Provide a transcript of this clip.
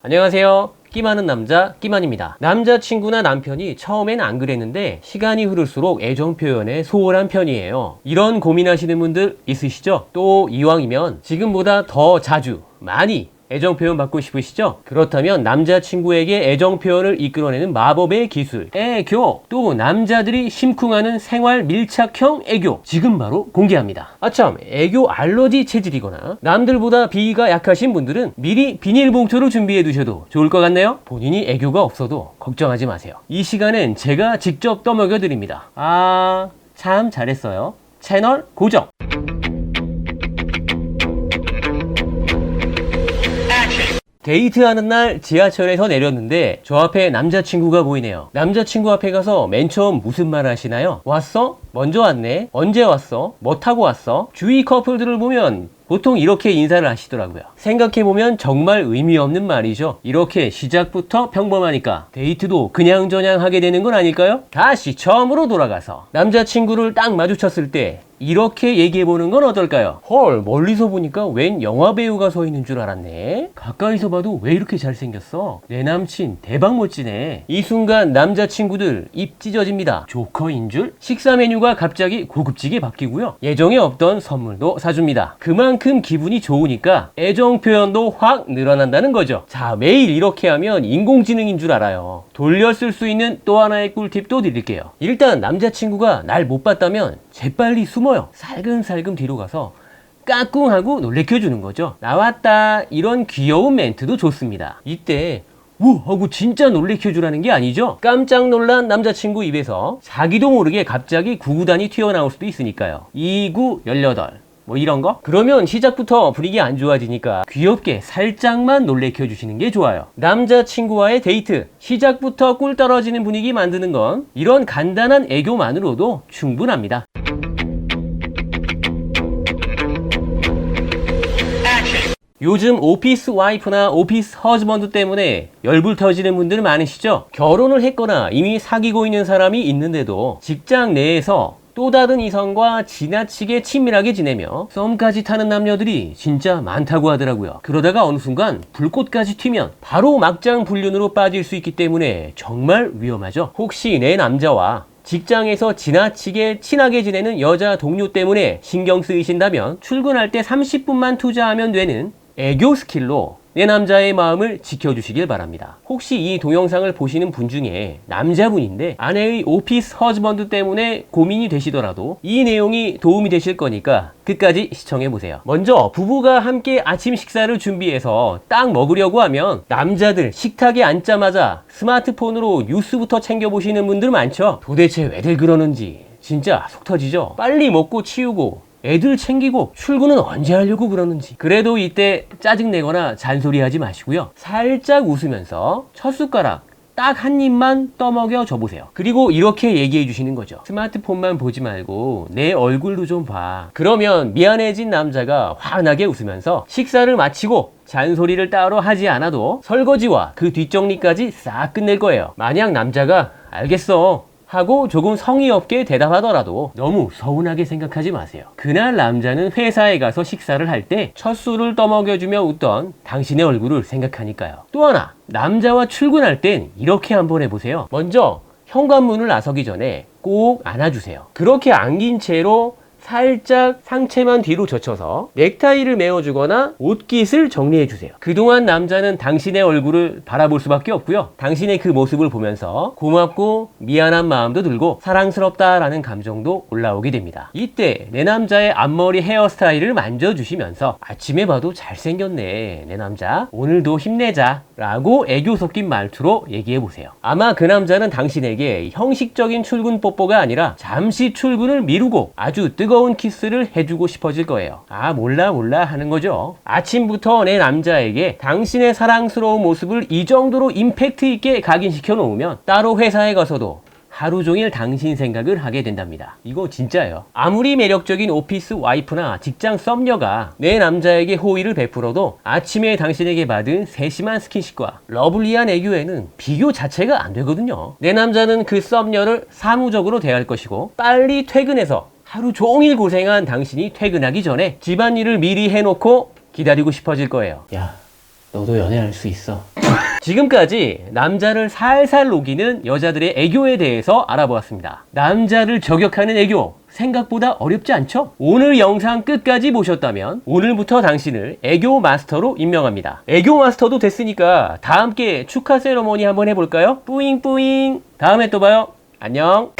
안녕하세요. 끼 많은 남자 끼만입니다. 남자친구나 남편이 처음엔 안 그랬는데 시간이 흐를수록 애정 표현에 소홀한 편이에요. 이런 고민하시는 분들 있으시죠? 또 이왕이면 지금보다 더 자주 많이 애정 표현 받고 싶으시죠? 그렇다면 남자친구에게 애정 표현을 이끌어내는 마법의 기술 애교 또 남자들이 심쿵하는 생활 밀착형 애교 지금 바로 공개합니다. 아참 애교 알러지 체질이거나 남들보다 비위가 약하신 분들은 미리 비닐봉투를 준비해 두셔도 좋을 것 같네요. 본인이 애교가 없어도 걱정하지 마세요. 이 시간엔 제가 직접 떠먹여 드립니다. 아 참 잘했어요. 채널 고정. 데이트하는 날 지하철에서 내렸는데 저 앞에 남자친구가 보이네요. 남자친구 앞에 가서 맨 처음 무슨 말 하시나요? 왔어? 먼저 왔네? 언제 왔어? 뭐 타고 왔어? 주위 커플들을 보면 보통 이렇게 인사를 하시더라고요. 생각해보면 정말 의미 없는 말이죠. 이렇게 시작부터 평범하니까 데이트도 그냥저냥 하게 되는 건 아닐까요? 다시 처음으로 돌아가서 남자친구를 딱 마주쳤을 때 이렇게 얘기해 보는 건 어떨까요? 헐, 멀리서 보니까 웬 영화 배우가 서 있는 줄 알았네? 가까이서 봐도 왜 이렇게 잘생겼어? 내 남친 대박 멋지네. 이 순간 남자친구들 입 찢어집니다. 조커인 줄? 식사 메뉴가 갑자기 고급지게 바뀌고요. 예정에 없던 선물도 사줍니다. 그만큼 기분이 좋으니까 애정 표현도 확 늘어난다는 거죠. 자, 매일 이렇게 하면 인공지능인 줄 알아요. 돌려 쓸 수 있는 또 하나의 꿀팁도 드릴게요. 일단 남자친구가 날 못 봤다면 재빨리 숨어 요. 살금살금 뒤로 가서 까꿍 하고 놀래켜주는 거죠. 나왔다. 이런 귀여운 멘트도 좋습니다. 이때 우 하고 진짜 놀래켜주라는 게 아니죠. 깜짝 놀란 남자친구 입에서 자기도 모르게 갑자기 구구단이 튀어나올 수도 있으니까요. 29, 18. 뭐 이런 거? 그러면 시작부터 분위기 안 좋아지니까 귀엽게 살짝만 놀래켜 주시는 게 좋아요. 남자친구와의 데이트. 시작부터 꿀 떨어지는 분위기 만드는 건 이런 간단한 애교만으로도 충분합니다. 요즘 오피스 와이프나 오피스 허즈번드 때문에 열불 터지는 분들 많으시죠? 결혼을 했거나 이미 사귀고 있는 사람이 있는데도 직장 내에서 또 다른 이성과 지나치게 친밀하게 지내며 썸까지 타는 남녀들이 진짜 많다고 하더라고요. 그러다가 어느 순간 불꽃까지 튀면 바로 막장 불륜으로 빠질 수 있기 때문에 정말 위험하죠. 혹시 내 남자와 직장에서 지나치게 친하게 지내는 여자 동료 때문에 신경 쓰이신다면 출근할 때 30분만 투자하면 되는 애교 스킬로 내 남자의 마음을 지켜주시길 바랍니다. 혹시 이 동영상을 보시는 분 중에 남자분인데 아내의 오피스 허즈번드 때문에 고민이 되시더라도 이 내용이 도움이 되실 거니까 끝까지 시청해 보세요. 먼저 부부가 함께 아침 식사를 준비해서 딱 먹으려고 하면 남자들 식탁에 앉자마자 스마트폰으로 뉴스부터 챙겨 보시는 분들 많죠. 도대체 왜들 그러는지 진짜 속 터지죠. 빨리 먹고 치우고 애들 챙기고 출근은 언제 하려고 그러는지. 그래도 이때 짜증내거나 잔소리하지 마시고요. 살짝 웃으면서 첫 숟가락 딱한 입만 떠먹여 줘보세요. 그리고 이렇게 얘기해 주시는 거죠. 스마트폰만 보지 말고 내 얼굴도 좀 봐. 그러면 미안해진 남자가 환하게 웃으면서 식사를 마치고 잔소리를 따로 하지 않아도 설거지와 그 뒷정리까지 싹 끝낼 거예요. 만약 남자가 알겠어. 하고 조금 성의 없게 대답하더라도 너무 서운하게 생각하지 마세요. 그날 남자는 회사에 가서 식사를 할 때 첫 술을 떠먹여주며 웃던 당신의 얼굴을 생각하니까요. 또 하나, 남자와 출근할 땐 이렇게 한번 해보세요. 먼저 현관문을 나서기 전에 꼭 안아주세요. 그렇게 안긴 채로 살짝 상체만 뒤로 젖혀서 넥타이를 메어주거나 옷깃을 정리해주세요. 그동안 남자는 당신의 얼굴을 바라볼 수밖에 없고요. 당신의 그 모습을 보면서 고맙고 미안한 마음도 들고 사랑스럽다라는 감정도 올라오게 됩니다. 이때 내 남자의 앞머리 헤어스타일을 만져주시면서 아침에 봐도 잘생겼네 내 남자 오늘도 힘내자 라고 애교 섞인 말투로 얘기해보세요. 아마 그 남자는 당신에게 형식적인 출근 뽀뽀가 아니라 잠시 출근을 미루고 아주 뜨거운 키스를 해주고 싶어질 거예요. 아 몰라 몰라 하는 거죠. 아침부터 내 남자에게 당신의 사랑스러운 모습을 이 정도로 임팩트 있게 각인시켜 놓으면 따로 회사에 가서도 하루 종일 당신 생각을 하게 된답니다. 이거 진짜예요. 아무리 매력적인 오피스 와이프나 직장 썸녀가 내 남자에게 호의를 베풀어도 아침에 당신에게 받은 세심한 스킨십과 러블리한 애교에는 비교 자체가 안 되거든요. 내 남자는 그 썸녀를 사무적으로 대할 것이고 빨리 퇴근해서 하루 종일 고생한 당신이 퇴근하기 전에 집안일을 미리 해놓고 기다리고 싶어질 거예요. 야, 너도 연애할 수 있어. 지금까지 남자를 살살 녹이는 여자들의 애교에 대해서 알아보았습니다. 남자를 저격하는 애교 생각보다 어렵지 않죠? 오늘 영상 끝까지 보셨다면 오늘부터 당신을 애교 마스터로 임명합니다. 애교 마스터도 됐으니까 다 함께 축하 세러머니 한번 해볼까요? 뿌잉 뿌잉. 다음에 또 봐요. 안녕.